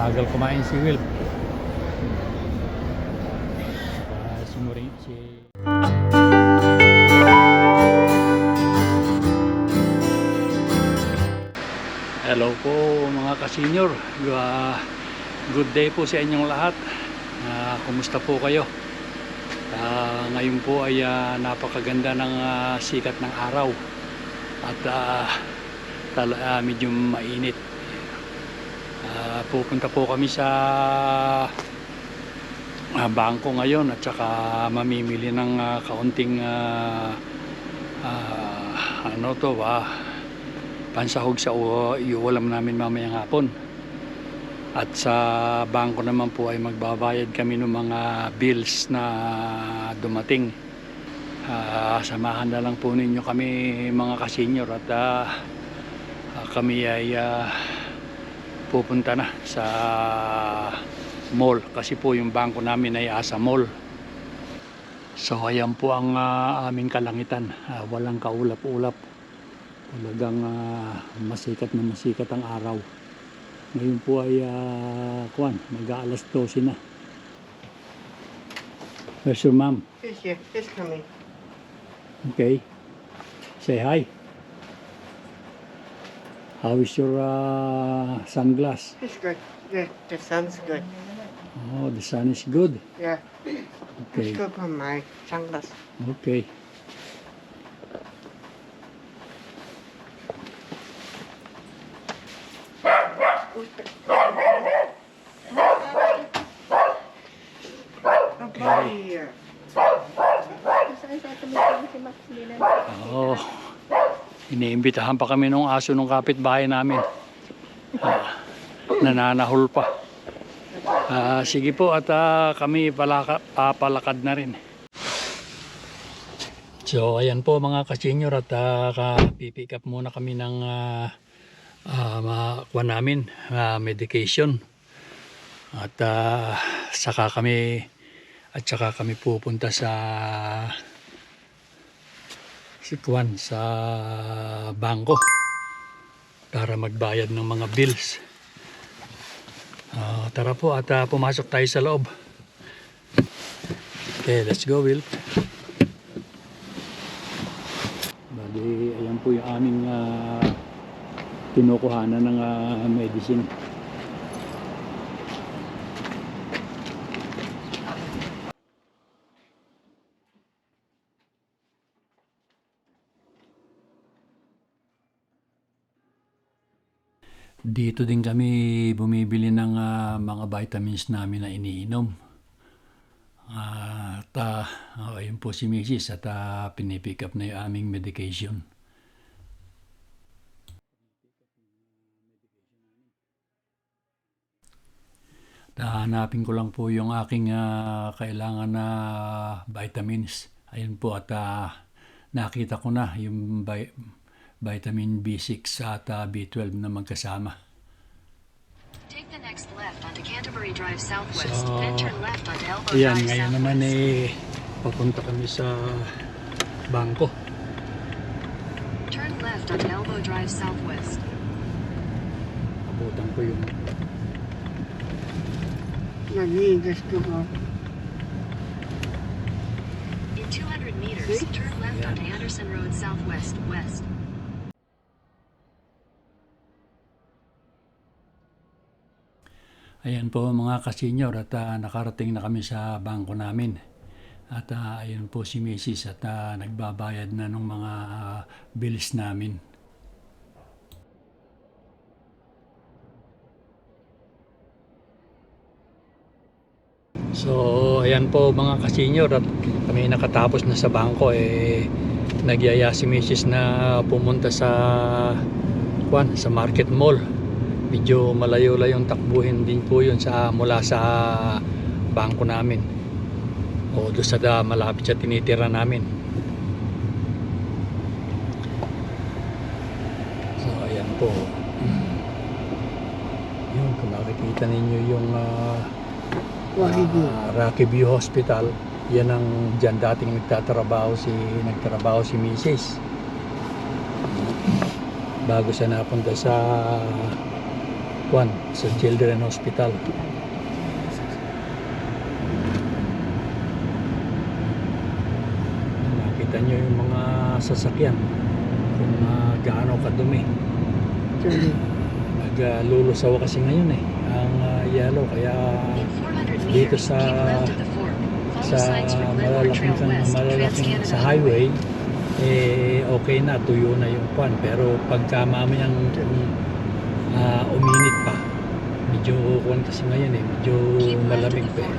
Bagal kumain si Will. Si... Hello po mga ka-senior. Uh, good day po sa inyong lahat. Ah, kumusta po kayo? Ah, ngayon po ay ah, napakaganda ng ah, sikat ng araw. At ah, tal- ah, medyo mainit. Ah, pupunta po kami sa ah, bangko ngayon at saka mamimili ng ah, kaunting ah, ah, ano to ba pansahog sa u- iulam namin mamayang hapon. At sa bangko naman po ay magbabayad kami ng mga bills na dumating. Ah, samahan na lang po ninyo kami mga kasenyor at ah, kami ay ah, pupunta na sa mall kasi po yung bangko namin ay asa mall. So ayan po ang ah, aming kalangitan. Ah, walang kaulap-ulap. Talagang ah, masikat na masikat ang araw. Ngayon po ay uh, kuan, mag-aalas 12 na. Where's your mom? He's here. He's coming. Okay. Say hi. How is your uh, sunglass? He's good. The, the sun's good. Oh, the sun is good. Yeah. Okay. It's good for my sunglasses. Okay. Okay. Here. Saan sa tumitingin si Max din Oh. Iniimbitahan pa kami ng aso ng kapitbahay namin. Ah, nananahol pa. Ah, sige po at ah, kami palaka, papalakad na rin. So ayan po mga kasenyor at uh, pipick up muna kami ng uh, uh, makuha namin ah, medication. At ah, saka kami at saka kami pupunta sa si Kwan sa bangko para magbayad ng mga bills. Ah, tara po at ah, pumasok tayo sa loob. Okay, let's go Will. Bali, ayan po yung aming ah, kinukuhanan ng ah, medicine. Dito din kami bumibili ng ah, mga vitamins namin na iniinom. Ah, At ah, oh, ayun po si Mrs. at ah, pinipick up na yung aming medication. Hanapin ko lang po yung aking ah, kailangan na vitamins. Ayun po at ah, nakita ko na yung vitamin B6 at ah, B12 na magkasama. Take the next left onto Canterbury Drive Southwest, So, then turn left onto Elbow Ayan, Drive ngayon Southwest. naman eh, papunta kami sa bangko. Turn left onto Elbow Drive Southwest. Abutan ko yung this to go. In 200 meters, See? turn left Yeah. onto Anderson Road Southwest West. Ayan po mga kasenyor at ah, nakarating na kami sa bangko namin. At ah, ayun po si Mrs. at ah, nagbabayad na ng mga ah, bills namin. So ayan po mga kasenyor at kami nakatapos na sa bangko eh nagyaya si Mrs. na pumunta sa kwan sa market mall medyo malayo-layo yung takbuhin din po yun sa mula sa bangko namin o doon sa da, malapit sa tinitira namin so ayan po yun kung nakikita ninyo yung What he do? ah, Rocky View Hospital yan ang dyan dating nagtatrabaho si nagtrabaho si Mrs. bago siya napunta sa Kwan, sa Children Hospital. Nakita nyo yung mga sasakyan kung uh, gaano kadumi. Actually, Naglulusaw kasi ngayon eh ang uh, yellow kaya In 400 dito sa sa malalaking malalaking sa Highway. eh okay na tuyo na yung kwan pero pagka mamayang uh, uminit pa. Medyo kwan kasi ngayon eh medyo malamig pa eh.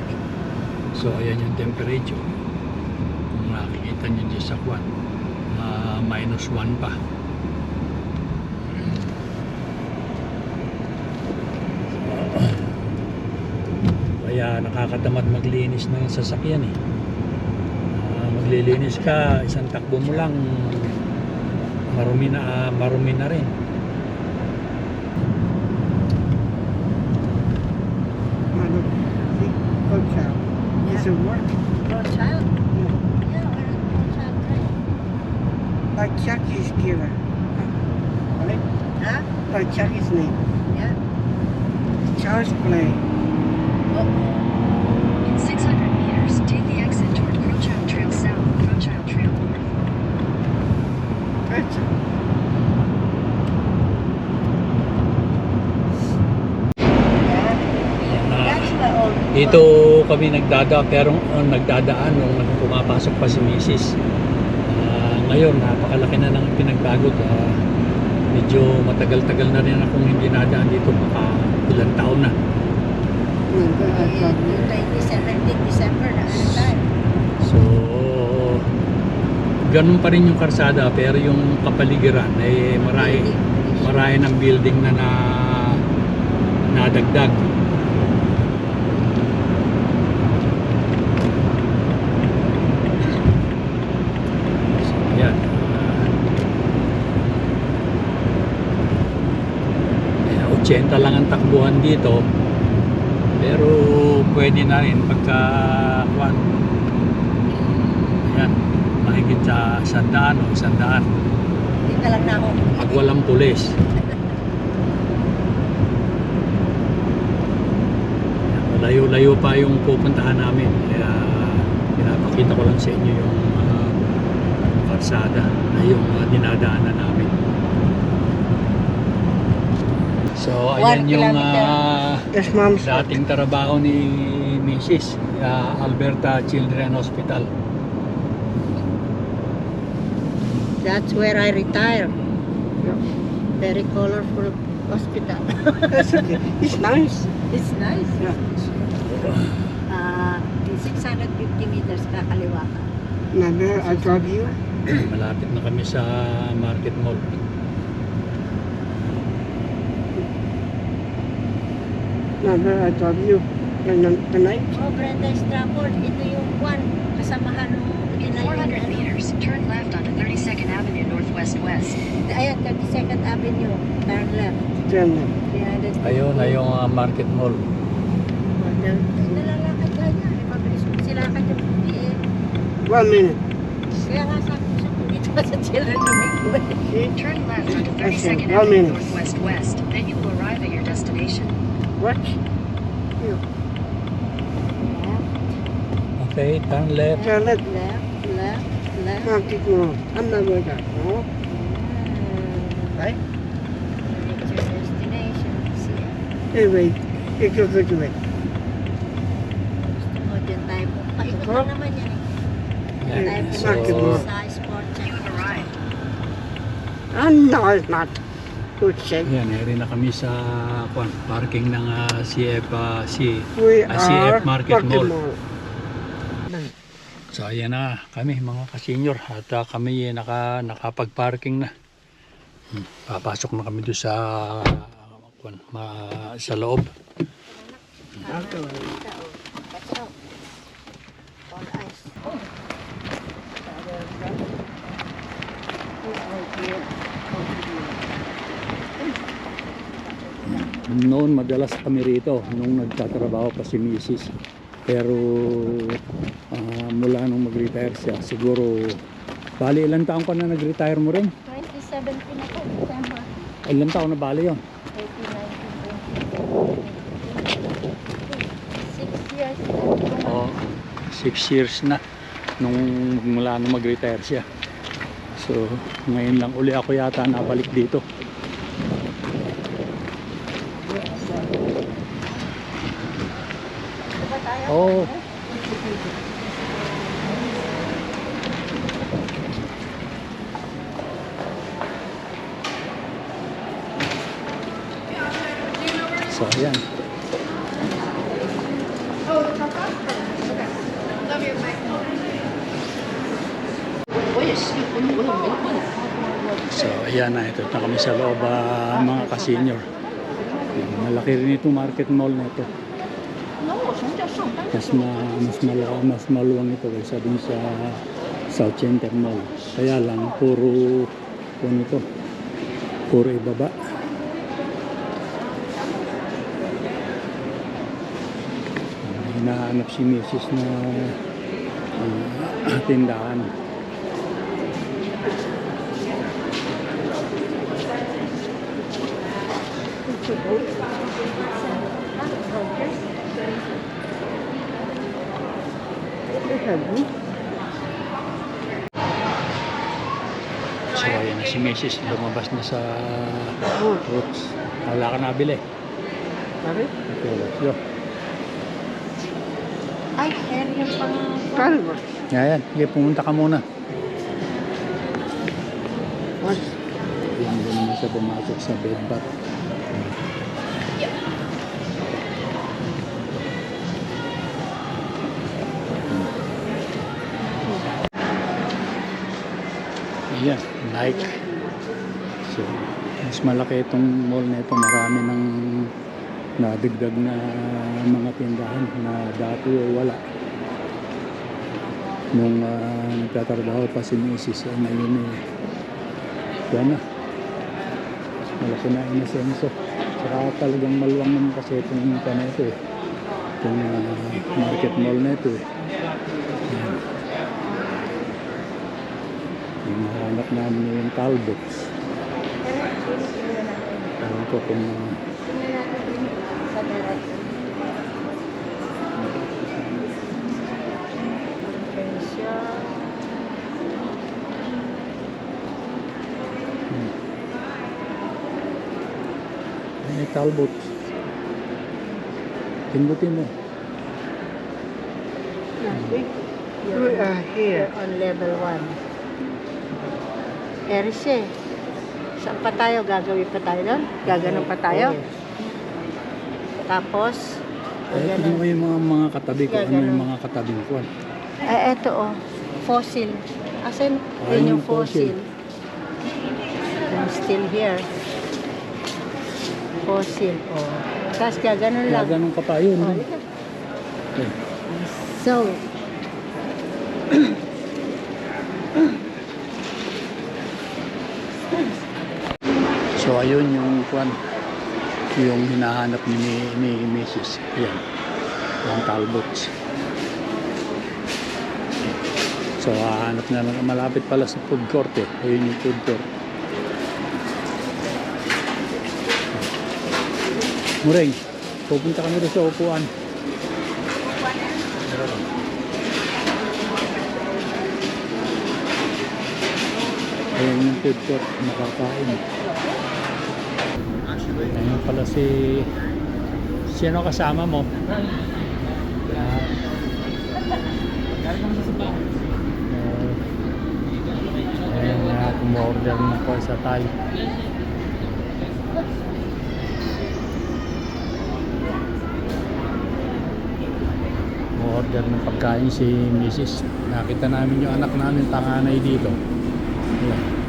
so ayan yung temperature. Kung nakikita nyo dyan sa kwan ah, minus 1 pa. Kaya nakakatamad maglinis ng sasakyan eh. Ah, maglilinis ka isang takbo mo lang marumi na ah, marumi na rin ano, see, hotel. It's a work. Rothschild? Yeah, we're at Rothschild Drive. Like Chucky's giver. Right? Huh? Like Chucky's name. Yeah. Charles Play. In 600 meters, take the exit toward Crowchild Trail South, Crowchild Trail North. Old. Dito kami nagdada pero uh, nagdadaan nung nung pumapasok pa si Mrs. Ah, ngayon napakalaki na ng pinagbago Ah, medyo matagal-tagal na rin akong hindi nadaan dito baka ilang taon na. Remember, I thought you 2017 December na tayo. So ganun pa rin yung karsada pero yung kapaligiran eh marami marami ng building na na nadagdag. So, yan. Eh, 80 lang ang takbuhan dito. Pero pwede na rin pagka kwan. Yan. Mahigit sa sandaan o sandaan. Hindi na lang na ako. Pag walang pulis. Layo-layo pa yung pupuntahan namin. Kaya pinapakita ko lang sa inyo yung uh, karsada na yung uh, dinadaanan namin. So, ayan One yung kilometer. ah, house. dating trabaho ni Mrs. ah, Alberta Children Hospital. That's where I retire. Yeah. Very colorful hospital. That's okay. It's nice. It's nice. Yeah. Ah, in 650 meters kakaliwa ka. Remember, I told you. Malapit na kami sa Market Mall. Remember, I told you. Tonight, tonight. Oh, Brenda Stratford, ito yung one kasamahan ng In 400 meters, turn left onto 32nd Avenue Northwest West. Ayan, 32nd Avenue. Turn left. Turn left. Behind. Ayun na yung ah, Market Mall. Nalalakad ka niya. Mabilis mo sila ka yung puti. One minute. Kaya nga sabi ko siya, dito ka sa children Domingo. See? Turn left onto Okay, 32nd Avenue. Northwest West. Then you will arrive at your destination. What? Okay, turn left. Turn left. Left, left, left. Can't keep going. I'm not going that. No? Mm. Right? Reach your destination. See, Anyway, it goes this way. gusto mo dyan tayo po. Paikot Huh? lang naman yan eh. Yan. Tayo po Market So, Mall. sa sport You have arrived. Oh, shape. yan, eri na kami sa kwan, parking ng ah, CF, ah, C, We Ah, CF Market Mall. Mall. So ayan na kami mga kasenyor at ah, kami eh, naka, nakapag-parking na. Hmm, Papasok na kami doon sa kwan, ma, sa loob. Okay. Noon madalas kami rito nung nagtatrabaho pa si Mrs. Pero ah, mula nung mag-retire siya, siguro bali ilang taon ka na nag-retire mo rin? 2017 ako, December Ilang taon na bali yon? 18, 19, Six years na. Oh, six years na nung mula nung mag-retire siya. So, ngayon lang uli ako yata nabalik dito. Oh, so ayan. So ayan na, ito na kami sa loob ah, mga ka-senior. Ayan, Malaki rin itong market mall na ito. Mas, ma, mas, malaki, mas maluwang ito kaysa dun sa South Center Mall. Kaya lang, puro, ano ito, puro ibaba. Ah, Hinahanap si Mrs. na ah, tindahan. Sabi, So ayan na si Mrs. lumabas na sa roots. Wala ka nabili. Pare, Okay, let's go. Ay, hair yung pang... kalma. Ayan, sige, pumunta ka muna. What? Yan din naman siya pumasok sa bed bath. Nike. So, mas malaki itong mall na ito. Marami ng nadagdag na mga tindahan na dati ay wala. Nung ah, nagtatrabaho pa si Mrs. ay ngayon eh, yan na. Malaki na inasenso. Saka talagang maluwang naman kasi itong pa na ito eh. Itong ah, market mall na ito eh. Yan. Namin yung Talbots. Ewan ko kung direct. Pension. may Talbots. Pindutin mo. We are here. on level 1. Erise. Saan pa tayo? Gagawin pa tayo doon? Gaganon pa tayo? Tapos, Eh, tignan mo yung mga, mga katabi ko. Ano yung mga katabi ko? Eh, eto oh. Fossil. Asan? Ah, Yun yung fossil. I'm still here. Fossil. Oh. Tapos gaganon lang. Gaganon ka pa yun. Oh, eh. yeah. Okay. So, ayun yung kwan yung hinahanap ni, ni, ni Mrs. Yan. Yung Talbots. So hahanap na lang malapit pala sa food court eh. Ayun yung food court. Mureng, pupunta kami doon sa upuan. Ayun yung food court, nakakain. Ayun pala si... Sino kasama mo? Ah. Uh, ayun nga, kumorder na po sa Thai. Order ng pagkain si Mrs. Nakita namin yung anak namin tanganay dito. Ayan.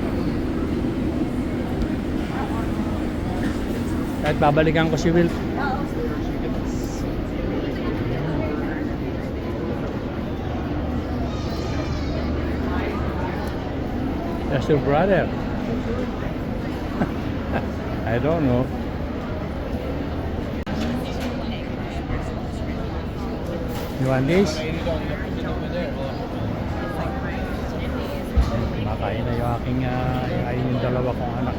Kahit babalikan ko si Will. That's your brother. I don't know. You want this? Kumakain na yung aking, uh, yung dalawa kong anak.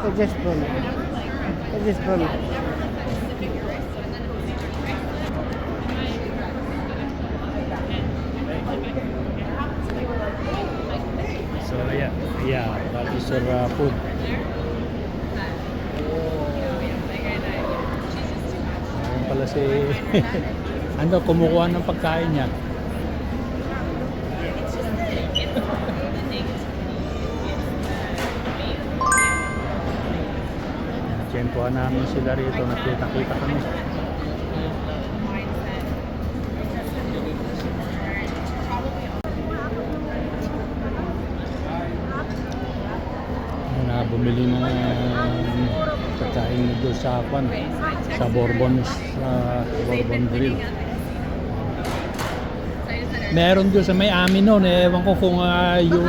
I just promise. I just promise. So yeah, yeah, that is our uh, food. Ayun pala si ano kumukuha ng pagkain niya. Namin sila rito, nakita-kita kami. na bumili ng pagkain doon sa kwan sa Bourbon sa Bourbon Grill meron doon sa may amin noon ewan ko kung uh, yung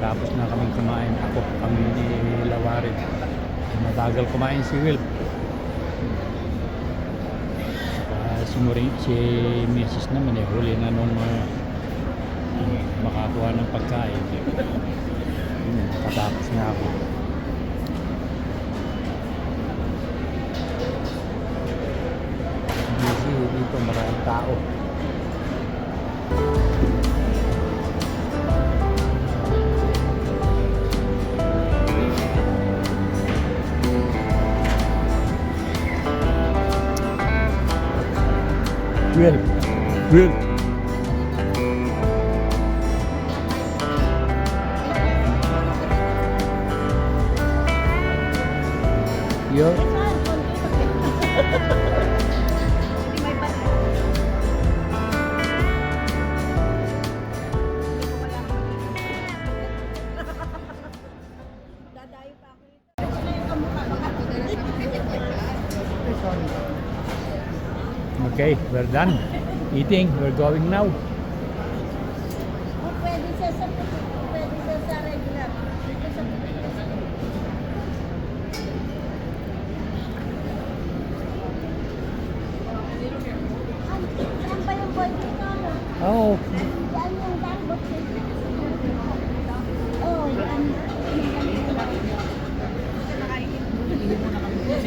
nakatapos na kaming kumain. Ako kami ni Lawarin matagal kumain si Will. Saka si Maureen, si Mrs. naman eh huli na nung uh, makakuha ng pagkain Yun, nakatapos na ako. Busy dito maraming tao Will. Will. Yo. We're done eating. We're going now. Oh,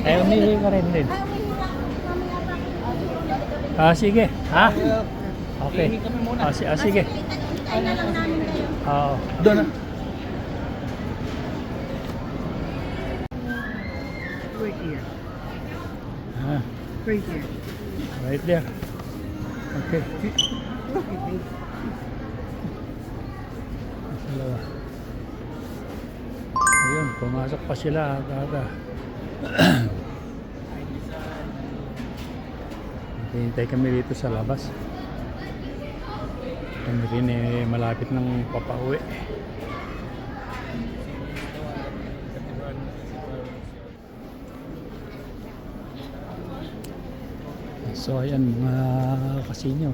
eh, umihi ka rin din. Ay, umihira. Mamaya pa. Ah, sige. Ha? Okay. Ah, si- ah, sige. Hintay na lang namin kayo. Ah, doon na. Right here. Ah, Right here. right there. Okay. Dalawa. Ayun, pumasok pa sila. Kaka. Hintay kami dito sa labas. Kami rin eh, malapit ng papauwi. So ayan mga kasinyo.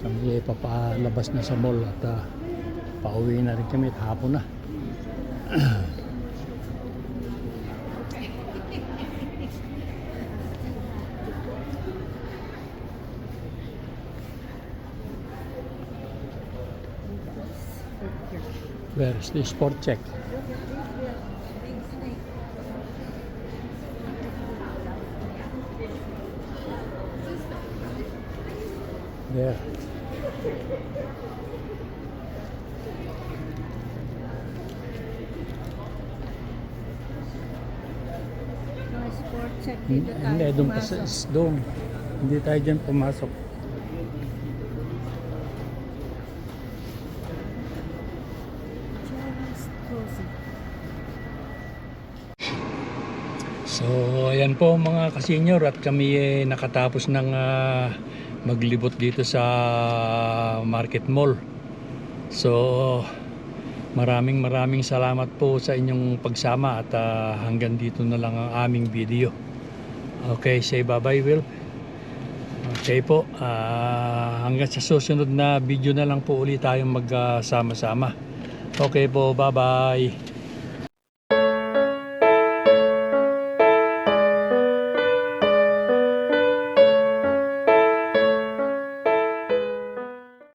Kami eh, papalabas na sa mall at ah, pauwi na rin kami at hapon na. Where is the sport check? There. Sport check Hindi, dito tayo doon pa sa pumasok. doon. Hindi tayo dyan pumasok. Charles Crossing. So, ayan po mga kasenyor at kami eh, nakatapos ng ah, maglibot dito sa Market Mall. So, maraming maraming salamat po sa inyong pagsama at ah, hanggang dito na lang ang aming video. Okay, say bye-bye Will. Okay po, ah, hanggang sa susunod na video na lang po ulit tayong magsama-sama. Okay po, bye-bye.